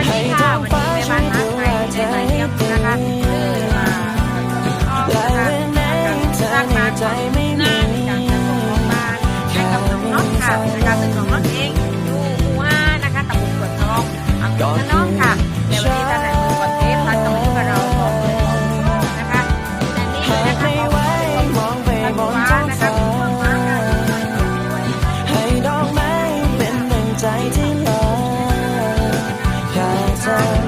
วัสดีค่ะวันนี้แม่บ้านมาไทยได้มาเยี่ยมนะคะคือมาออกนะคะสร้างบ้านของหน้าในการจัดส่งของบ้านให้กับน้องน็อตค่ะนะคะซึ่งน้องน็อตเองอยู่หมู่ห้านะคะตำบลสวนทองอำเภอระนองค่ะในวันนี้ท่านนายมือวันเทพท่านก็มาอยู่กับเราสองนนะคะแต่นี่นะคะขอบคุณท่านผู้ว่านะคะคุณผู้ว่าค่ะให้ดอกไม้เป็นหนึ่งใจที่ ค่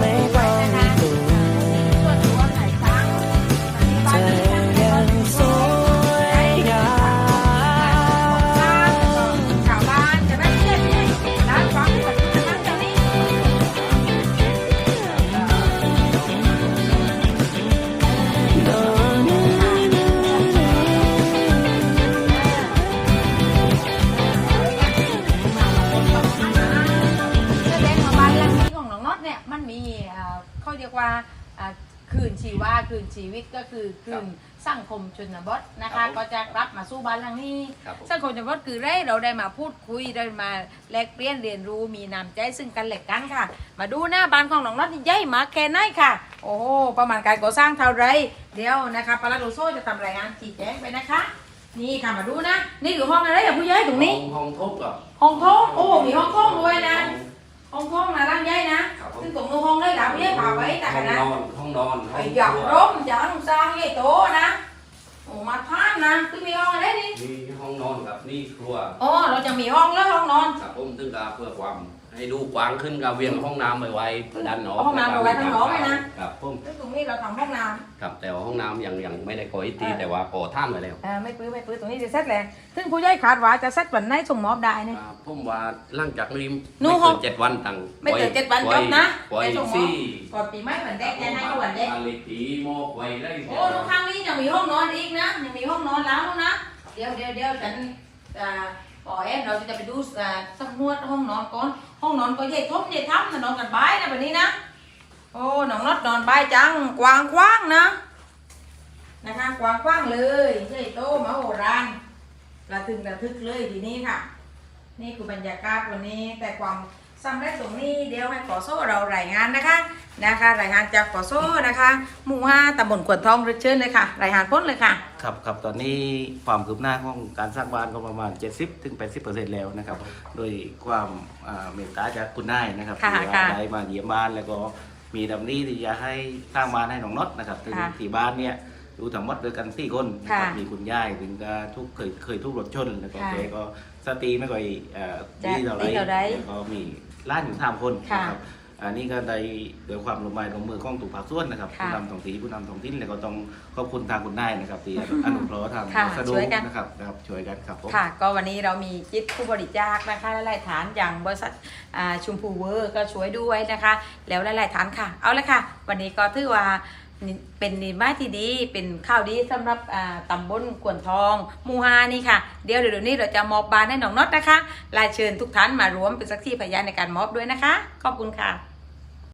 มันมีเอ่อเขาเรียกว่าอ่าคืนชีวาคืนชีวิตก็คือคืนสังคมชนบทนะครัคะ บผมก็จะรับมาสู้บ้านหลังนี้ ครับผมสังคมชนบทคือได้เราได้มาพูดคุยได้มาแลกเปลี่ยนเรียนรู้มีน้ำใจซึ่งกันและกันค่ะ มาดูหน้าบ้านของน้องน็อตนี่ใหญ่มากแค่ไหนค่ะ โอ้โหประมาณการก่อสร้างเท่าไรเดี๋ยวนะคะปาราโดโซจะทำรายงานชี้แจงไปนะคะ นี่ค่ะมาดูนะ นี่คือห้องอะไรอะผู้ใหญ่ตรงนี้ ห้องทุบกับห้องโถงโอ้มีห้องโถงด้วยนะ ห้องโถงนะร่างใหญ่นะครับผมซึ่งตรงนู้นห้องเลยหลับเรียกผ่าไว้แต่ห้องนะนอนห้องนอนห้ไอ้องหยักครัวร่มจังสร้างใหญ่โตนะโอ้มาท่านนะซึ่งมีห้องอะไรนี่มีห้องนอนกับนี่ครัวอ๋อเราจะมีห้องแล้วห้องนอน ครับผมซึ่งก็เพื่อความ ให้ดูกว้างขึ้นกับเวียงห้องน้ำไปไว้ด้านนอกห้องน้ำเอาไว้ข้างนอกไว้นะ ครับผมซึ่งตรงนี้เราทำห้องน้ครับแต่ว่าห้องน้ำยังยังไม่ได้ก่ออิฐตีแต่ว่าก่อท่ามไปแล้วำเออไม่ปื้อไม่ปื้อตรงนี้จะเสร็จแล้วซึ่งผู้ใหญ่คาดว่าจะเสร็จวันไหนส่งมอบได้เนี่ยครับผมว่าหลังจากนี้นู่ไม่ห้องเกินเจ็ดวันตั้งไม่เกินเจ็ดวันจบนะปล่อยแต่ส่งมอบซี่ก่อนปีใหม่เหมือนเด็กแค่ไหนก็วันเด็กอาลิตีโมกไว้ได้โอ้ทุกครั้งนี้ยังมีห้องนอนอีกนะยังมีห้องนอนแล้วนะเดี๋ยวเดี๋ยวเดี๋ยวฉันอ่า พอแอนเราจะไปดูสำนวดห้องนอนก่อน ห้องนอนก็ใหญ่ทบใหญ่ทั้นะนอนกันบายนะแบบนี้นะ โอ้น้องน็อตนอนบายจัง กว้างกว้างนะ นะคะกว้างกว้างเลยใหญ่โตมาโหรานระทึงระทึกเลยทีนี้ค่ะ นี่คือบรรยากาศวันนี้แต่ความ สำเร็จตรงนี้เดี๋ยวให้ขอโซ่เรารายงานนะคะนะคะ รายงานจากขอโซ่นะคะหมู่ห้าตำบลขวดทองเชิญเลยค่ะ รายงานพ้นเลยค่ะครับครับตอนนี้ความคืบหน้าของการสร้างบ้านก็ประมาณ 70ถึง80 แล้วนะครับ โดยความอ่าเมตตาจากคุณนายนะครับค่ะที่ค่ะว่าได้มาเยี่ยมบ้านแล้วก็มีดำนี้ที่จะให้สร้างบ้านให้น้องน็อตนะครับถึงค่ะที่บ้านเนี่ย อยู่ทั้งหมดด้วยกันสี่คนนะครับค่ะมีคุณยายถึงก็ทุกเคยเคยทุกรถชนแล้วก็ค่ะแกก็สติไม่ค่อยเอ่อจะดีเท่าไหรดีเท่าใดแล้วก็มีล้านอยู่สามคนค่ะนะครับอันนี้ก็ได้โดยความร่วมมือร่วมมือของทุกภาคส่วนนะครับค่ะผู้นำท้องถิ่นผู้นำท้องถิ่นแล้วก็ต้องขอบคุณทางคุณนายนะครับที่อนุเคราะห์ทางค่ะสะดวช่กวยกัน นะครับนะครับช่วยกันครับผม ค่ะ ก็วันนี้เรามีจิตผู้บริจาคนะคะหลายๆฐานอย่างบริษัทอ่าชุมพูเวอร์ก็ช่วยด้วยนะคะ แล้วหลายๆฐานค่ะ เอาละค่ะ วันนี้ก็ถือว่านี่ เป็นนิมาที่ดีเป็นข้าวดีสำหรับอ่าตำบลกวนทองมูฮานี่ค่ะ เดี๋ยวเดี๋ยวนี้เราจะมอบบานให้น้องน็อตนะคะลาเชิญทุกท่านมารวมเป็นสักที่พยานในการมอบด้วยนะคะ ขอบคุณค่ะ